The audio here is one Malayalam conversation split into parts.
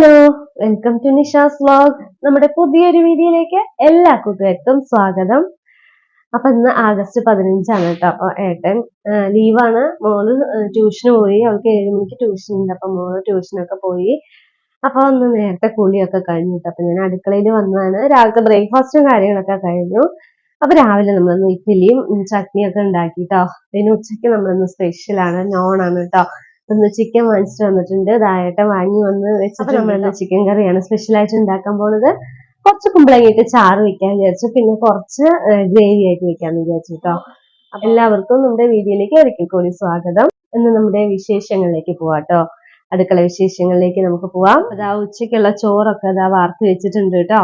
Hello welcome to Nisha's vlog നമ്മുടെ പുതിയൊരു വീഡിയോയിലേക്ക് എല്ലാ കൂട്ടുകാർക്കും സ്വാഗതം. അപ്പൊ ഇന്ന് ആഗസ്റ്റ് പതിനഞ്ചാണ് കേട്ടോ. അപ്പൊ ഏട്ടൻ ലീവാണ്. മോൾ ട്യൂഷന് പോയി. അവൾക്ക് ഏഴ് മണിക്ക് ട്യൂഷൻ ഉണ്ട്. അപ്പൊ മോൾ ട്യൂഷനൊക്കെ പോയി. അപ്പൊ ഒന്ന് നേരത്തെ കുളിയൊക്കെ കഴിഞ്ഞിട്ട് അപ്പൊ ഞാൻ അടുക്കളയിൽ വന്നതാണ്. രാവിലത്തെ ബ്രേക്ക്ഫാസ്റ്റും കാര്യങ്ങളൊക്കെ കഴിഞ്ഞു. അപ്പൊ രാവിലെ നമ്മളൊന്ന് ഇഡ്ഡലിയും ചട്നിയൊക്കെ ഉണ്ടാക്കിട്ടോ പിന്നെ ഉച്ചയ്ക്ക് നമ്മളൊന്ന് സ്പെഷ്യലാണ് ആണ് കേട്ടോ. ഒന്ന് ചിക്കൻ വാങ്ങിച്ചിട്ട് വന്നിട്ടുണ്ട്. ഇതായിട്ട് വാങ്ങി വന്ന് വെച്ചിട്ട് നമ്മളിന്ന് ചിക്കൻ കറിയാണ്. സ്പെഷ്യൽ ആയിട്ട് ഉണ്ടാക്കാൻ പോണത് കുറച്ച് കുമ്പളങ്ങിയിട്ട് ചാറ് വെക്കാൻ വിചാരിച്ചു. പിന്നെ കുറച്ച് ഗ്രേവി ആയിട്ട് വെക്കാന്ന് വിചാരിച്ചു കേട്ടോ അപ്പൊ എല്ലാവർക്കും നമ്മുടെ വീഡിയോയിലേക്ക് ഒരിക്കൽ കൂടി സ്വാഗതം. ഇന്ന് നമ്മുടെ വിശേഷങ്ങളിലേക്ക് പോവാട്ടോ അടുക്കള വിശേഷങ്ങളിലേക്ക് നമുക്ക് പോവാം. അതാ ഉച്ചയ്ക്കുള്ള ചോറൊക്കെ അതാ വാർത്ത് വെച്ചിട്ടുണ്ട് കേട്ടോ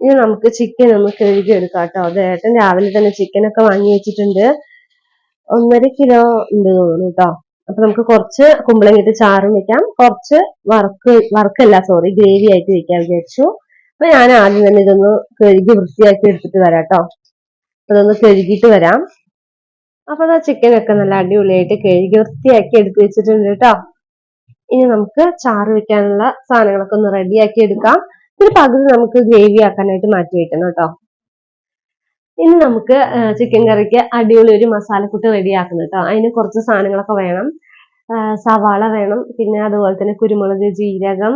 ഇനി നമുക്ക് ചിക്കൻ ഒന്ന് കഴുകി എടുക്കാം കേട്ടോ അതേട്ടൻ രാവിലെ തന്നെ ചിക്കൻ ഒക്കെ വാങ്ങി വെച്ചിട്ടുണ്ട്. ഒന്നര കിലോ ഉണ്ട് തോന്നുന്നു കേട്ടോ അപ്പൊ നമുക്ക് കുറച്ച് കുമ്പളങ്ങിട്ട് ചാറും വെക്കാം. കുറച്ച് വറുക്ക് വറുക്കല്ല സോറി ഗ്രേവി ആയിട്ട് വെക്കാൻ വിചാരിച്ചു. അപ്പൊ ഞാൻ ആദ്യം തന്നെ ഇതൊന്ന് കഴുകി വൃത്തിയാക്കി എടുത്തിട്ട് വരാം കേട്ടോ. അതൊന്ന് കഴുകിയിട്ട് വരാം. അപ്പൊ അതാ ചിക്കൻ ഒക്കെ നല്ല അടിപൊളിയായിട്ട് കഴുകി വൃത്തിയാക്കി എടുത്ത് വെച്ചിട്ടുണ്ട് കേട്ടോ. ഇനി നമുക്ക് ചാറ് വെക്കാനുള്ള സാധനങ്ങളൊക്കെ ഒന്ന് റെഡിയാക്കി എടുക്കാം. പിന്നെ പകുതി നമുക്ക് ഗ്രേവി ആക്കാനായിട്ട് മാറ്റി വെക്കണം കേട്ടോ. ഇനി നമുക്ക് ചിക്കൻ കറിക്ക് അടിപൊളി ഒരു മസാലക്കൂട്ട് റെഡിയാക്കണം കേട്ടോ. അതിന് കുറച്ച് സാധനങ്ങളൊക്കെ വേണം. സവാള വേണം. പിന്നെ അതുപോലെ തന്നെ കുരുമുളക് ജീരകം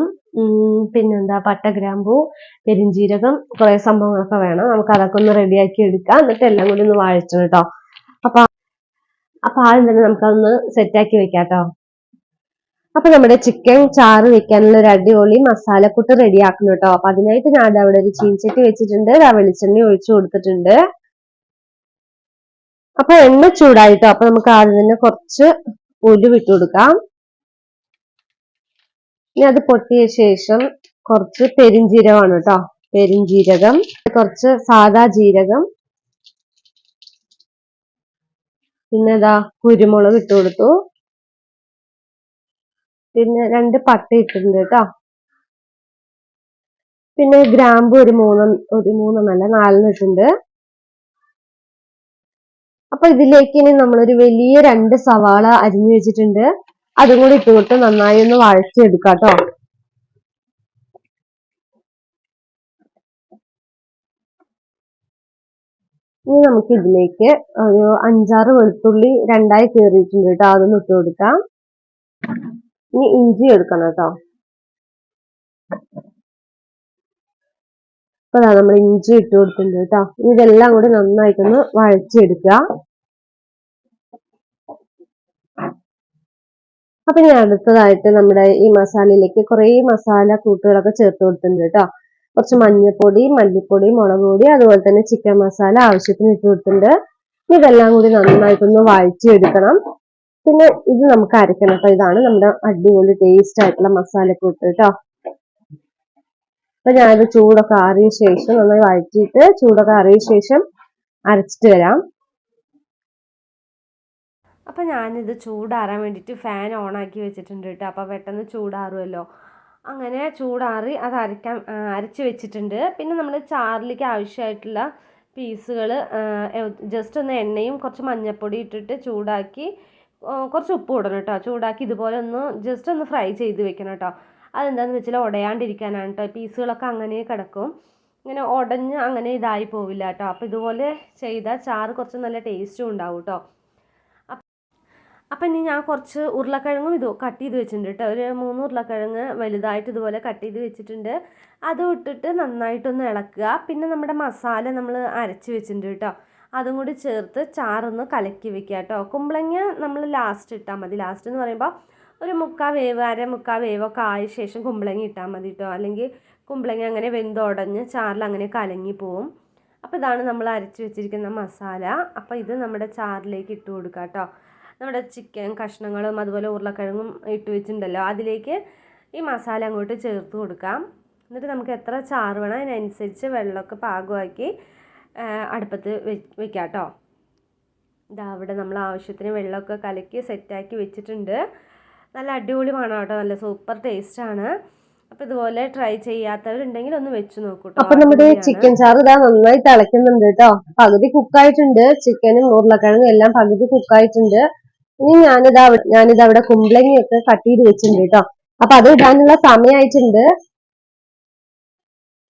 പിന്നെന്താ പട്ട ഗ്രാമ്പു പെരിഞ്ജീരകം കുറെ സംഭവങ്ങളൊക്കെ വേണം. നമുക്ക് അതൊക്കെ ഒന്ന് റെഡിയാക്കി എടുക്കാം. എന്നിട്ട് എല്ലാം കൂടി ഒന്ന് വാഴിച്ചു കേട്ടോ. അപ്പൊ അപ്പൊ ആദ്യം തന്നെ നമുക്കതൊന്ന് സെറ്റാക്കി വെക്കാം കേട്ടോ. അപ്പൊ നമ്മുടെ ചിക്കൻ ചാറ് വെക്കാനുള്ള ഒരു അടിപൊളി മസാലക്കൂട്ട് റെഡിയാക്കണം കേട്ടോ. അപ്പൊ അതിനായിട്ട് ഞാൻ അവിടെ ഒരു ചീൻചട്ടി വെച്ചിട്ടുണ്ട്. വെളിച്ചെണ്ണ ഒഴിച്ചു കൊടുത്തിട്ടുണ്ട്. അപ്പൊ എണ്ണ ചൂടായിട്ടോ. അപ്പൊ നമുക്ക് ആദ്യം തന്നെ കുറച്ച് ഉലുവിട്ട് കൊടുക്കാം. ഇനി അത് പൊട്ടിയ ശേഷം കുറച്ച് പെരിഞ്ജീരകമാണ് കേട്ടോ. പെരിഞ്ജീരകം കുറച്ച് സാദാ ജീരകം. പിന്നെ ഇതാ കുരുമുളക് ഇട്ട് കൊടുത്തു. പിന്നെ രണ്ട് പട്ട ഇട്ടിട്ടുണ്ട് കേട്ടോ. പിന്നെ ഗ്രാമ്പു ഒരു മൂന്ന് ഒരു മൂന്നെണ്ണല്ല നാലെണ്ണം ഇട്ടുണ്ട് അപ്പൊ ഇതിലേക്ക് ഇനി നമ്മളൊരു വലിയ രണ്ട് സവാള അരിഞ്ഞു വെച്ചിട്ടുണ്ട്. അതും കൂടി ഇട്ട് നന്നായി ഒന്ന് വഴച്ചെടുക്കാം കേട്ടോ. ഇനി നമുക്ക് ഇതിലേക്ക് ഒരു അഞ്ചാറ് വെളുത്തുള്ളി രണ്ടായി കീറിയിട്ടുണ്ട് കേട്ടോ അതൊന്ന് ഇട്ട് കൊടുക്കാം. ഇനി ഇഞ്ചി എടുക്കണം കേട്ടോ. അപ്പൊ നമ്മൾ ഇഞ്ചി ഇട്ട് കൊടുത്തിട്ടുണ്ട് കേട്ടോ. ഇതെല്ലാം കൂടി നന്നായിട്ടൊന്ന് വഴച്ചെടുക്കുക അപ്പൊ ഞാൻ അടുത്തതായിട്ട് നമ്മുടെ ഈ മസാലയിലേക്ക് കുറേ മസാല കൂട്ടുകളൊക്കെ ചേർത്ത് കൊടുത്തിട്ടുണ്ട് കേട്ടോ. കുറച്ച് മഞ്ഞൾപ്പൊടി മല്ലിപ്പൊടി മുളക് പൊടി അതുപോലെ തന്നെ ചിക്കൻ മസാല ആവശ്യത്തിന് ഇട്ട് കൊടുത്തിട്ടുണ്ട്. ഇതെല്ലാം കൂടി നന്നായിട്ടൊന്ന് വഴച്ചെടുക്കണം പിന്നെ ഇത് നമുക്ക് അരക്കണം അപ്പൊ ഇതാണ് നമ്മുടെ അടിപൊളി ടേസ്റ്റ് ആയിട്ടുള്ള മസാലക്കൂട്ട് കേട്ടോ അപ്പൊ ഞാനിത് ചൂടൊക്കെ ആറിയ ശേഷം നന്നായി വഴറ്റിയിട്ട് ചൂടൊക്കെ ആറിയ ശേഷം അരച്ചിട്ട് വരാം. അപ്പം ഞാനിത് ചൂടാറാൻ വേണ്ടിയിട്ട് ഫാൻ ഓണാക്കി വെച്ചിട്ടുണ്ട് കേട്ടോ അപ്പോൾ പെട്ടെന്ന് ചൂടാറുമല്ലോ അങ്ങനെ ചൂടാറി അത് അരക്കാൻ അരച്ച് വെച്ചിട്ടുണ്ട്. പിന്നെ നമ്മൾ ചാറിലേക്ക് ആവശ്യമായിട്ടുള്ള പീസുകൾ ജസ്റ്റ് ഒന്ന് എണ്ണയും കുറച്ച് മഞ്ഞൾപ്പൊടി ഇട്ടിട്ട് ചൂടാക്കി കുറച്ച് ഉപ്പ് ഇടണം കേട്ടോ. ചൂടാക്കി ഇതുപോലെ ഒന്ന് ജസ്റ്റ് ഒന്ന് ഫ്രൈ ചെയ്ത് വെക്കണം കേട്ടോ. അതെന്താണെന്ന് വെച്ചാൽ ഉടയാണ്ടിരിക്കാനാണ് കേട്ടോ പീസുകളൊക്കെ അങ്ങനെ കിടക്കും. ഇങ്ങനെ ഉടഞ്ഞ് അങ്ങനെ ഇതായി പോവില്ല കേട്ടോ അപ്പോൾ ഇതുപോലെ ചെയ്താൽ ചാറ് കുറച്ച് നല്ല ടേസ്റ്റും ഉണ്ടാവും കേട്ടോ അപ്പം ഇനി ഞാൻ കുറച്ച് ഉരുളക്കിഴങ്ങും ഇത് കട്ട് ചെയ്ത് വെച്ചിട്ടുണ്ട് കേട്ടോ ഒരു മൂന്ന് ഉരുളക്കിഴങ്ങ് വലുതായിട്ട് ഇതുപോലെ കട്ട് ചെയ്ത് വെച്ചിട്ടുണ്ട്. അത് ഇട്ടിട്ട് നന്നായിട്ടൊന്ന് ഇളക്കുക. പിന്നെ നമ്മുടെ മസാല നമ്മൾ അരച്ച് വെച്ചിട്ടുണ്ട് കേട്ടോ അതും കൂടി ചേർത്ത് ചാറൊന്ന് കലക്കി വെക്കുക കേട്ടോ. കുമ്പളങ്ങ നമ്മൾ ലാസ്റ്റ് ഇട്ടാൽ മതി. ലാസ്റ്റ് എന്ന് പറയുമ്പോൾ ഒരു മുക്കാൽ വേവ് അര മുക്കാൽ വേവൊക്കെ ആയ ശേഷം കുമ്പളങ്ങ ഇട്ടാൽ മതി കേട്ടോ. അല്ലെങ്കിൽ കുമ്പളങ്ങ അങ്ങനെ വെന്തുടഞ്ഞ് ചാറിൽ അങ്ങനെ കലങ്ങി പോവും. അപ്പോൾ ഇതാണ് നമ്മൾ അരച്ച് വെച്ചിരിക്കുന്ന മസാല. അപ്പോൾ ഇത് നമ്മുടെ ചാറിലേക്ക് ഇട്ട് കൊടുക്കുക കേട്ടോ. നമ്മുടെ ചിക്കൻ കഷ്ണങ്ങളും അതുപോലെ ഉരുളക്കിഴങ്ങും ഇട്ട് വെച്ചിട്ടുണ്ടല്ലോ. അതിലേക്ക് ഈ മസാല അങ്ങോട്ട് ചേർത്ത് കൊടുക്കാം. എന്നിട്ട് നമുക്ക് എത്ര ചാറ് വേണം അതിനനുസരിച്ച് വെള്ളമൊക്കെ പാകമാക്കി അടുപ്പത്ത് വെക്കാം കേട്ടോ ഇതാ അവിടെ നമ്മൾ ആവശ്യത്തിന് വെള്ളമൊക്കെ കലക്കി സെറ്റാക്കി വെച്ചിട്ടുണ്ട്. നല്ല അടിപൊളി മണം കേട്ടോ നല്ല സൂപ്പർ ടേസ്റ്റ് ആണ് അപ്പൊ ഇതുപോലെ ട്രൈ ചെയ്യാത്തവരുണ്ടെങ്കിൽ ഒന്ന് വെച്ച് നോക്കൂ അപ്പൊ നമ്മുടെ ചിക്കൻ ചാറ് ഇതാ നന്നായി തിളയ്ക്കുന്നുണ്ട് കേട്ടോ പകുതി കുക്കായിട്ടുണ്ട്. ചിക്കനും ഉരുളക്കിഴങ്ങും എല്ലാം പകുതി കുക്കായിട്ടുണ്ട്. ഇനി ഞാനിതാ ഞാനിതാ അവിടെ കുമ്പളങ്ങിയൊക്കെ കട്ട് ചെയ്ത് വെച്ചിട്ടുണ്ട് കേട്ടോ അപ്പൊ അത് ഇടാനുള്ള സമയമായിട്ടുണ്ട്.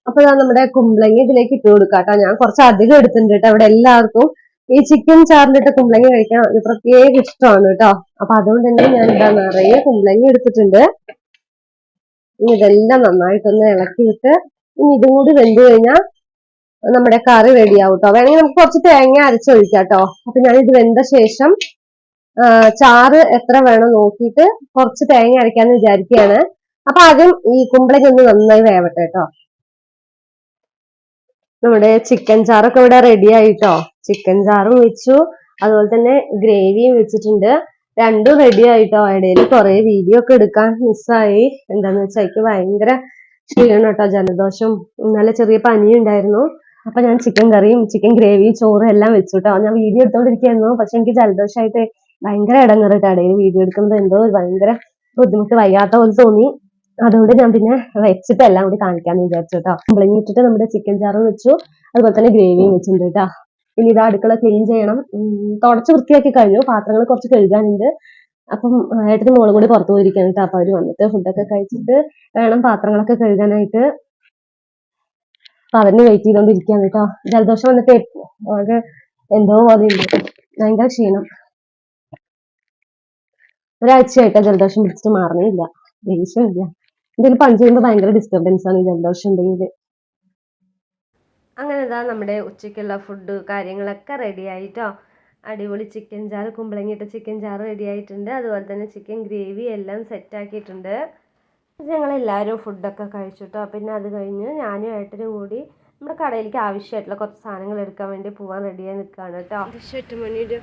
അപ്പൊ ഞാൻ നമ്മുടെ കുമ്പളങ്ങി ഇതിലേക്ക് ഇട്ട് കൊടുക്കാം കേട്ടോ ഞാൻ കുറച്ച് അധികം എടുത്തിട്ടുണ്ട് കേട്ടോ. അവിടെ എല്ലാവർക്കും ഈ ചിക്കൻ ചാറിലിട്ട് കുമ്പളങ്ങി കഴിക്കാൻ ഒരു പ്രത്യേക ഇഷ്ടമാണ് കേട്ടോ. അപ്പൊ അതുകൊണ്ട് തന്നെ ഞാൻ ഇതാ നിറയെ കുമ്പളങ്ങി എടുത്തിട്ടുണ്ട്. ഇനി ഇതെല്ലാം നന്നായിട്ടൊന്ന് ഇളക്കിയിട്ട് ഇനി ഇതും കൂടി വെന്ത് കഴിഞ്ഞാൽ നമ്മുടെ കറി റെഡിയാവും കേട്ടോ. വേണമെങ്കിൽ നമുക്ക് കുറച്ച് തേങ്ങ അരച്ചൊഴിക്കാം കേട്ടോ. അപ്പൊ ഞാൻ ഇത് വെന്ത ശേഷം ചാറ് എത്ര വേണം നോക്കിയിട്ട് കുറച്ച് തേങ്ങ അരയ്ക്കാന്ന് വിചാരിക്കുകയാണ് അപ്പൊ ആദ്യം ഈ കുമ്പളങ്ങ ഒന്ന് നന്നായി വേവട്ടെ കേട്ടോ. നമ്മുടെ ചിക്കൻ ചാറൊക്കെ ഇവിടെ റെഡി ആയിട്ടോ? ചിക്കൻ ചാറും വെച്ചു. അതുപോലെ തന്നെ ഗ്രേവിയും വെച്ചിട്ടുണ്ട്. രണ്ടും റെഡി ആയിട്ടോ? ഇടയിൽ കുറെ വീഡിയോ ഒക്കെ എടുക്കാൻ മിസ്സായി എന്താന്ന് വെച്ചാൽ എനിക്ക് ഭയങ്കര ക്ഷീണം കേട്ടോ. ജലദോഷം. നല്ല ചെറിയ പനി ഉണ്ടായിരുന്നു. അപ്പൊ ഞാൻ ചിക്കൻ കറിയും ചിക്കൻ ഗ്രേവിയും ചോറും എല്ലാം വെച്ചു കേട്ടോ. ഞാൻ വീഡിയോ എടുത്തോണ്ടിരിക്കുന്നു പക്ഷെ എനിക്ക് ജലദോഷമായിട്ട് ഭയങ്കര ഇടങ്ങറ് ഇടയിൽ വീഡിയോ എടുക്കുന്നത് എന്തോ ഭയങ്കര ബുദ്ധിമുട്ട് വയ്യാത്ത പോലെ തോന്നി. അതുകൊണ്ട് ഞാൻ പിന്നെ വെച്ചിട്ട് എല്ലാം കൂടി കാണിക്കാന്ന് വിചാരിച്ചു കേട്ടോ കുമ്പളങ്ങി ഇട്ടിട്ട് നമ്മുടെ ചിക്കൻ ചാറ് വെച്ചു. അതുപോലെ തന്നെ ഗ്രേവിയും വെച്ചിട്ടുണ്ട് കേട്ടോ ഇനി ഇത് അടുക്കള ക്ലീൻ ചെയ്യണം. തുടച്ച് വൃത്തിയാക്കി കഴിഞ്ഞു. പാത്രങ്ങൾ കുറച്ച് കഴുകാനുണ്ട്. അപ്പം ഏട്ടന് മോളും കൂടി പുറത്തു പോയിരിക്കാണ് കേട്ടോ അപ്പൊ അവർ വന്നിട്ട് ഫുഡൊക്കെ കഴിച്ചിട്ട് വേണം പാത്രങ്ങളൊക്കെ കഴുകാനായിട്ട്. അപ്പൊ അവരിന് വെയിറ്റ് ചെയ്തോണ്ടിരിക്കുകയാണ് കേട്ടോ ജലദോഷം വന്നിട്ട് അവർക്ക് എന്തോ പോലെയുണ്ട്. ഭയങ്കര ക്ഷീണം. ഒരാഴ്ചയായിട്ട് ജലദോഷം പിടിച്ചിട്ട് മാറണില്ല ദേഷ്യമില്ല എന്തെങ്കിലും പണി ചെയ്യുമ്പോൾ ഭയങ്കര ഡിസ്റ്റർബൻസ് ആണ് ഈ ജലദോഷം ഉണ്ടെങ്കിൽ അങ്ങനെ ഇതാ നമ്മുടെ ഉച്ചയ്ക്കുള്ള ഫുഡ് കാര്യങ്ങളൊക്കെ റെഡി ആയിട്ടോ. അടിപൊളി ചിക്കൻ ചാർ കുമ്പളങ്ങിയിട്ട ചിക്കൻ ചാർ റെഡി ആയിട്ടുണ്ട്. അതുപോലെ തന്നെ ചിക്കൻ ഗ്രേവി എല്ലാം സെറ്റ് ആക്കിയിട്ടുണ്ട്. ഞങ്ങൾ എല്ലാവരും ഫുഡൊക്കെ കഴിച്ചിട്ടോ. പിന്നെ അത് കഴിഞ്ഞ് ഞാനും ഏട്ടനും കൂടി നമ്മുടെ കടയിലേക്ക് ആവശ്യമായിട്ടുള്ള കുറച്ച് സാധനങ്ങൾ എടുക്കാൻ വേണ്ടി പോകാൻ റെഡിയായി നിൽക്കുകയാണ് കേട്ടോ. എട്ട് മണിയുടെ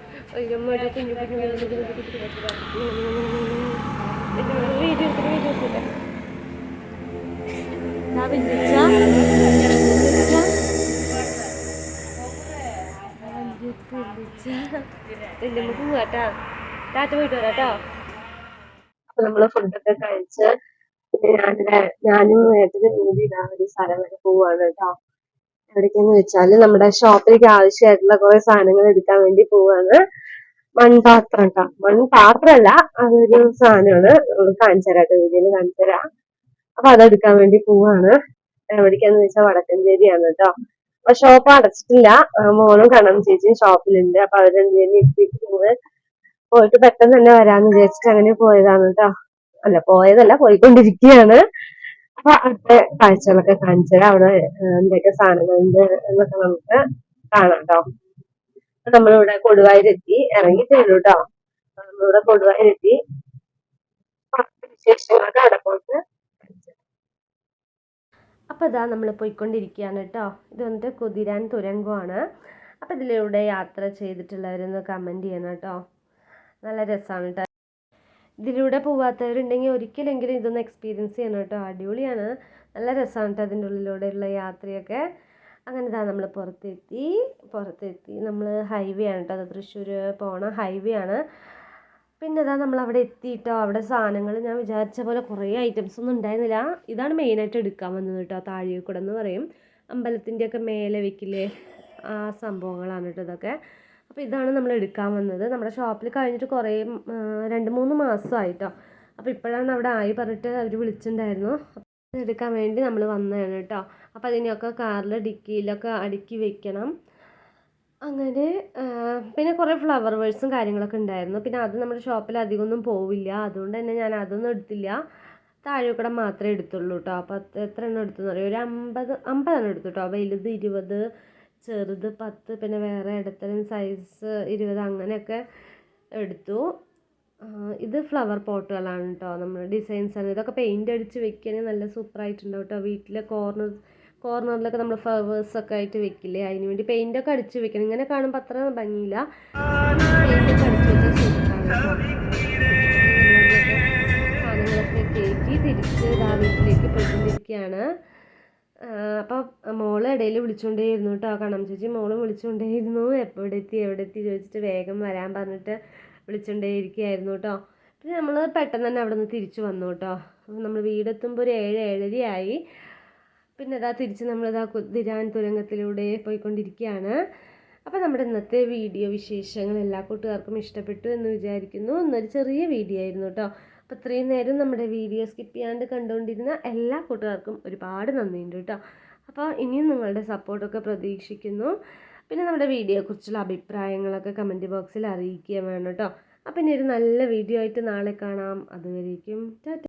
വീഡിയോ വീഡിയോ നമ്മൾ ഫുഡൊക്കെ കഴിച്ച് ഞാൻ ഞാനും ഏറ്റവും കൂടി ഇതാ ഒരു സ്ഥലം വരെ പോവാണ് കേട്ടോ. എവിടേക്കെന്ന് വെച്ചാൽ നമ്മുടെ ഷോപ്പിലേക്ക് ആവശ്യമായിട്ടുള്ള കുറെ സാധനങ്ങൾ എടുക്കാൻ വേണ്ടി പോവാണ്. മൺപാത്രം കേട്ടോ. മൺപാത്രമല്ല അതൊരു സാധനമാണ്. കാണിച്ചു തരാം കേട്ടോ വീഡിയോയിൽ കാണിച്ചു തരാം അപ്പൊ അതെടുക്കാൻ വേണ്ടി പോവാണ്. എവിടേക്കാന്ന് വെച്ചാൽ വടക്കഞ്ചേരിയാണ് കേട്ടോ അപ്പൊ ഷോപ്പ് അടച്ചിട്ടില്ല. മോനും മോളും കണം ചേച്ചിയും ഷോപ്പിലുണ്ട് അപ്പൊ അവർ രണ്ടുപേരും ഇരുത്തിയിട്ട് പോവാ പോയിട്ട് പെട്ടെന്ന് തന്നെ വരാന്ന് വിചാരിച്ചിട്ട് അങ്ങനെ പോയതാണ് കേട്ടോ അല്ല പോയതല്ല പോയിക്കൊണ്ടിരിക്കുകയാണ് അപ്പൊ അടുത്ത കാഴ്ചകളൊക്കെ കാണിച്ചത് അവിടെ എന്തൊക്കെ സാധനങ്ങളുണ്ട് എന്നൊക്കെ നമുക്ക് കാണാം കേട്ടോ നമ്മളിവിടെ കൊടുവായൂരെത്തി. ഇറങ്ങിയിട്ടേ ഉള്ളൂ കേട്ടോ നമ്മളിവിടെ കൊടുവായൂരെത്തി. വിശേഷങ്ങളൊക്കെ അവിടെ പോയിട്ട് അപ്പോൾ ഇതാ നമ്മൾ പോയിക്കൊണ്ടിരിക്കുകയാണ് കേട്ടോ ഇത് വന്നിട്ട് കുതിരാൻ തുരങ്കമാണ്. അപ്പോൾ ഇതിലൂടെ യാത്ര ചെയ്തിട്ടുള്ളവരൊന്ന് കമന്റ് ചെയ്യണം കേട്ടോ നല്ല രസമാണ് കേട്ടോ ഇതിലൂടെ പോവാത്തവരുണ്ടെങ്കിൽ ഒരിക്കലെങ്കിലും ഇതൊന്ന് എക്സ്പീരിയൻസ് ചെയ്യണം കേട്ടോ അടിപൊളിയാണ്. നല്ല രസമാണ് കേട്ടോ അതിന്റെ ഉള്ളിലൂടെയുള്ള യാത്രയൊക്കെ. അങ്ങനെ ഇതാ നമ്മൾ പുറത്തെത്തി. പുറത്തെത്തി നമ്മൾ ഹൈവേ ആണ് കേട്ടോ അത് തൃശ്ശൂർ പോണ ഹൈവേ ആണ്. പിന്നെ അതാ നമ്മൾ അവിടെ എത്തിയിട്ടോ? അവിടെ സാധനങ്ങൾ ഞാൻ വിചാരിച്ച പോലെ കുറേ ഐറ്റംസ് ഒന്നും ഉണ്ടായിരുന്നില്ല. ഇതാണ് മെയിനായിട്ട് എടുക്കാൻ വന്നത് കേട്ടോ താഴെക്കൂടെ എന്ന് പറയും. അമ്പലത്തിന്റെയൊക്കെ മേലെ വെക്കില്ലേ? ആ സംഭവങ്ങളാണ് കേട്ടോ ഇതൊക്കെ. അപ്പോൾ ഇതാണ് നമ്മൾ എടുക്കാൻ വന്നത്. നമ്മുടെ ഷോപ്പിൽ കഴിഞ്ഞിട്ട് കുറേ രണ്ട് മൂന്ന് മാസമായിട്ടോ. അപ്പോൾ ഇപ്പോഴാണ് അവിടെ ആയി പറഞ്ഞിട്ട് അവർ വിളിച്ചിട്ടുണ്ടായിരുന്നു. എടുക്കാൻ വേണ്ടി നമ്മൾ വന്നതാണ് കേട്ടോ. അപ്പോൾ അതിനെയൊക്കെ കാറിൽ ഡിക്കിയിലൊക്കെ അടുക്കി വെക്കണം. അങ്ങനെ പിന്നെ കുറേ ഫ്ലവർ വേഴ്സും കാര്യങ്ങളൊക്കെ ഉണ്ടായിരുന്നു. പിന്നെ അത് നമ്മുടെ ഷോപ്പിൽ അധികമൊന്നും പോവില്ല. അതുകൊണ്ട് തന്നെ ഞാൻ അതൊന്നും എടുത്തില്ല. താഴെക്കൂടെ മാത്രമേ എടുത്തുള്ളൂ കേട്ടോ അപ്പോൾ എത്ര എണ്ണം എടുത്തെന്ന് പറയുക ഒരു അമ്പത് അമ്പതെണ്ണം എടുത്തു കേട്ടോ വലുത് ഇരുപത് ചെറുത് പത്ത് പിന്നെ വേറെ ഇടത്തരം സൈസ് ഇരുപത് അങ്ങനെയൊക്കെ എടുത്തു. ഇത് ഫ്ലവർ പോട്ടുകളാണ് കേട്ടോ ഡിസൈൻസ് ആണ്. ഇതൊക്കെ പെയിന്റ് അടിച്ച് വെക്കുകയാണെങ്കിൽ നല്ല സൂപ്പറായിട്ടുണ്ടാവും കേട്ടോ വീട്ടിലെ കോർണർ കോർണറിലൊക്കെ നമ്മൾ ഫ്ലവേഴ്സ് ഒക്കെ ആയിട്ട് വെക്കില്ലേ? അതിന് വേണ്ടി ഒക്കെ അടിച്ച് വെക്കണം. ഇങ്ങനെ കാണുമ്പോൾ അത്ര ഭംഗിയില്ല. പെയിന്റ് ഒക്കെ അടിച്ച് സാധനങ്ങളൊക്കെ കയറ്റി തിരിച്ച് ഇതാ വീട്ടിലേക്ക് പോയിക്കൊണ്ടിരിക്കുകയാണ്. അപ്പോൾ മോൾ ഇടയിൽ വിളിച്ചുകൊണ്ടേയിരുന്നു കേട്ടോ. കണം ചേച്ചി മോളും വിളിച്ചുകൊണ്ടേയിരുന്നു എവിടെ എത്തി എവിടെ എത്തി ചോദിച്ചിട്ട് വേഗം വരാൻ പറഞ്ഞിട്ട് വിളിച്ചുകൊണ്ടേയിരിക്കുകയായിരുന്നു കേട്ടോ. പിന്നെ നമ്മൾ പെട്ടെന്ന് തന്നെ അവിടെ നിന്ന് തിരിച്ചു വന്നു കേട്ടോ. നമ്മൾ വീടെത്തുമ്പോൾ ഒരു ഏഴ് ഏഴരയായി. പിന്നെ ഇതാ തിരിച്ച് നമ്മളിതാ കുതിരാൻ തുരങ്കത്തിലൂടെ പോയിക്കൊണ്ടിരിക്കുകയാണ് അപ്പോൾ നമ്മുടെ ഇന്നത്തെ വീഡിയോ വിശേഷങ്ങൾ എല്ലാ കൂട്ടുകാർക്കും ഇഷ്ടപ്പെട്ടു എന്ന് വിചാരിക്കുന്നു. ഇന്നൊരു ചെറിയ വീഡിയോ ആയിരുന്നു കേട്ടോ അപ്പോൾ ഇത്രയും നേരം നമ്മുടെ വീഡിയോ സ്കിപ്പ് ചെയ്യാണ്ട് കണ്ടുകൊണ്ടിരുന്ന എല്ലാ കൂട്ടുകാർക്കും ഒരുപാട് നന്ദിയുണ്ട് കേട്ടോ അപ്പോൾ ഇനിയും നിങ്ങളുടെ സപ്പോർട്ടൊക്കെ പ്രതീക്ഷിക്കുന്നു. പിന്നെ നമ്മുടെ വീഡിയോയെക്കുറിച്ചുള്ള അഭിപ്രായങ്ങളൊക്കെ കമന്റ് ബോക്സിൽ അറിയിക്കുക വേണം കേട്ടോ അപ്പം ഇനി ഒരു നല്ല വീഡിയോ ആയിട്ട് നാളെ കാണാം. അതുവരേക്കും ടാറ്റ.